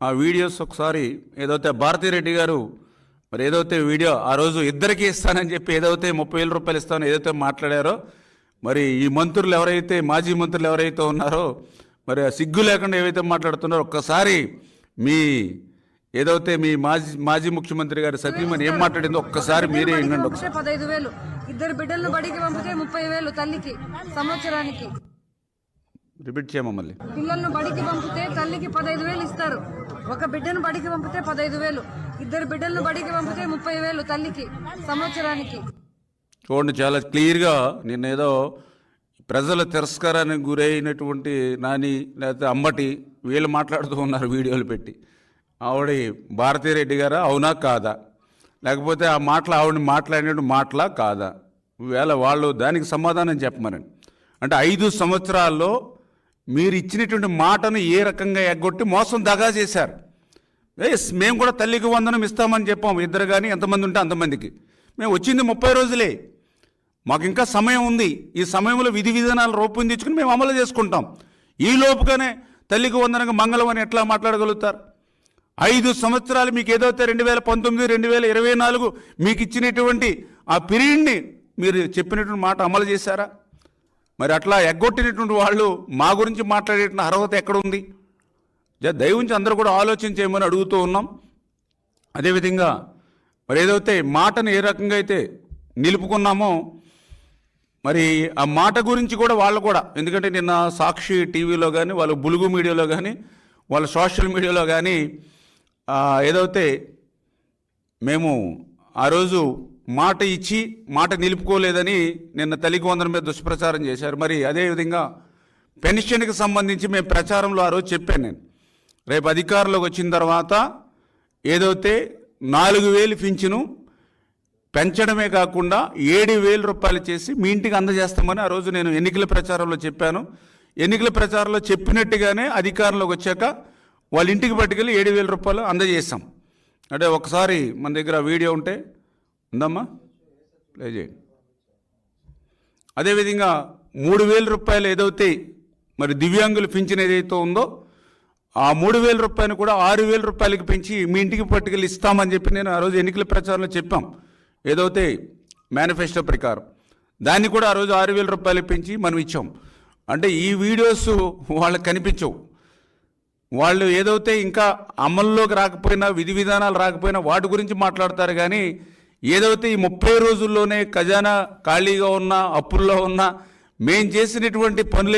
ఆ వీడియోస్ ఒకసారి ఏదైతే భారతిరెడ్డి గారు మరి ఏదైతే వీడియో ఆ రోజు ఇద్దరికి ఇస్తానని చెప్పి ఏదైతే ముప్పై వేల రూపాయలు ఇస్తానని ఏదైతే మాట్లాడారో మరి ఈ మంత్రులు ఎవరైతే మాజీ మంత్రులు ఎవరైతే ఉన్నారో మరి ఆ సిగ్గు లేకుండా ఏవైతే మాట్లాడుతున్నారో ఒక్కసారి మీ ఏదైతే మీ మాజీ మాజీ ముఖ్యమంత్రి గారు సతీమణి ఏం మాట్లాడిందో ఒక్కసారి మీరే వినండి ఒకసారి. పదహైదు వేలు. ఇద్దరు బిడ్డలను బడికి పంపితే ముప్పై వేలు తల్లికి సంవత్సరానికి. రిపీట్ చేయమా మళ్ళీ పిల్లలను బడికి పంపితే తల్లికి పదహైదు వేలు ఇస్తారు. ఒక బిడ్డను బడికి పంపితే పదహైదు వేలు ఇద్దరు బిడ్డలను బడికి పంపితే ముప్పై వేలు తల్లికి సంవత్సరానికి. చూడండి చాలా క్లియర్గా నిన్న ఏదో ప్రజల తిరస్కారానికి గురైనటువంటి నాని లేకపోతే అమ్మటి వీళ్ళు మాట్లాడుతూ ఉన్నారు వీడియోలు పెట్టి. ఆవిడ భారతీరెడ్డి గారా? అవునా కాదా? లేకపోతే ఆ మాటలు ఆవిడని మాట్లాడినట్టు మాటలా కాదా? వేళ వాళ్ళు దానికి సమాధానం చెప్పమనండి. అంటే ఐదు సంవత్సరాల్లో మీరు ఇచ్చినటువంటి మాటను ఏ రకంగా ఎగ్గొట్టి మోసం దగా చేశారు? ఎస్ మేము కూడా తల్లికి వందనం ఇస్తామని చెప్పాం. ఇద్దరు కానీ ఎంతమంది ఉంటే అంతమందికి. మేము వచ్చింది ముప్పై రోజులే. మాకు ఇంకా సమయం ఉంది. ఈ సమయంలో విధి విధానాలు రూపొందించుకుని మేము అమలు చేసుకుంటాం. ఈ లోపుగానే తల్లికి వందనంగా మంగళం అని ఎట్లా మాట్లాడగలుగుతారు? ఐదు సంవత్సరాలు మీకు ఏదైతే రెండు వేల పంతొమ్మిది రెండు వేల ఇరవై నాలుగు మీకు ఇచ్చినటువంటి ఆ పీరియడ్ని మీరు చెప్పినటువంటి మాట అమలు చేశారా? మరి అట్లా ఎగ్గొట్టినటువంటి వాళ్ళు మా గురించి మాట్లాడేటువంటి అర్హత ఎక్కడ ఉంది దయవుంచి అందరూ కూడా ఆలోచన చేయమని అడుగుతూ ఉన్నాం. అదేవిధంగా మరి ఏదైతే మాటను ఏ రకంగా అయితే నిలుపుకున్నామో మరి ఆ మాట గురించి కూడా వాళ్ళు కూడా ఎందుకంటే నిన్న సాక్షి టీవీలో కానీ వాళ్ళ బులుగు మీడియాలో కానీ వాళ్ళ సోషల్ మీడియాలో కానీ ఏదైతే మేము ఆ రోజు మాట ఇచ్చి మాట నిలుపుకోలేదని నిన్న తల్లికి వందల మీద దుష్ప్రచారం చేశారు. మరి అదేవిధంగా పెన్షన్కి సంబంధించి మేము ప్రచారంలో ఆ రోజు చెప్పాను నేను. రేపు అధికారంలోకి వచ్చిన తర్వాత ఏదైతే నాలుగు వేలు పింఛను పెంచడమే కాకుండా ఏడు వేల రూపాయలు చేసి మీ ఇంటికి అందజేస్తామని ఆ రోజు నేను ఎన్నికల ప్రచారంలో చెప్పాను. ఎన్నికల ప్రచారంలో చెప్పినట్టుగానే అధికారంలోకి వచ్చాక వాళ్ళ ఇంటికి పట్టుకెళ్ళి ఏడు వేల రూపాయలు అందజేస్తాం అంటే ఒకసారి మన దగ్గర వీడియో ఉంటే ఉందమ్మా? ప్లే చేయండి. అదేవిధంగా మూడు వేల రూపాయలు ఏదైతే మరి దివ్యాంగులు పింఛన్ ఏదైతే ఉందో ఆ మూడు వేల రూపాయలు కూడా ఆరు వేల రూపాయలకి పెంచి మీ ఇంటికి పట్టుకెళ్ళి ఇస్తామని చెప్పి నేను ఆ రోజు ఎన్నికల ప్రచారంలో చెప్పాం. ఏదైతే మేనిఫెస్టో ప్రకారం. దాన్ని కూడా ఆ రోజు ఆరు వేల రూపాయలు పెంచి మనం ఇచ్చాం. అంటే ఈ వీడియోస్ వాళ్ళకి కనిపించవు. వాళ్ళు ఏదైతే ఇంకా అమల్లోకి రాకపోయినా విధి విధానాలు రాకపోయినా వాటి గురించి మాట్లాడతారు కానీ ఏదైతే ఈ ముప్పై రోజుల్లోనే ఖజానా ఖాళీగా ఉన్న అప్పుల్లో ఉన్న మేం చేసినటువంటి పనులు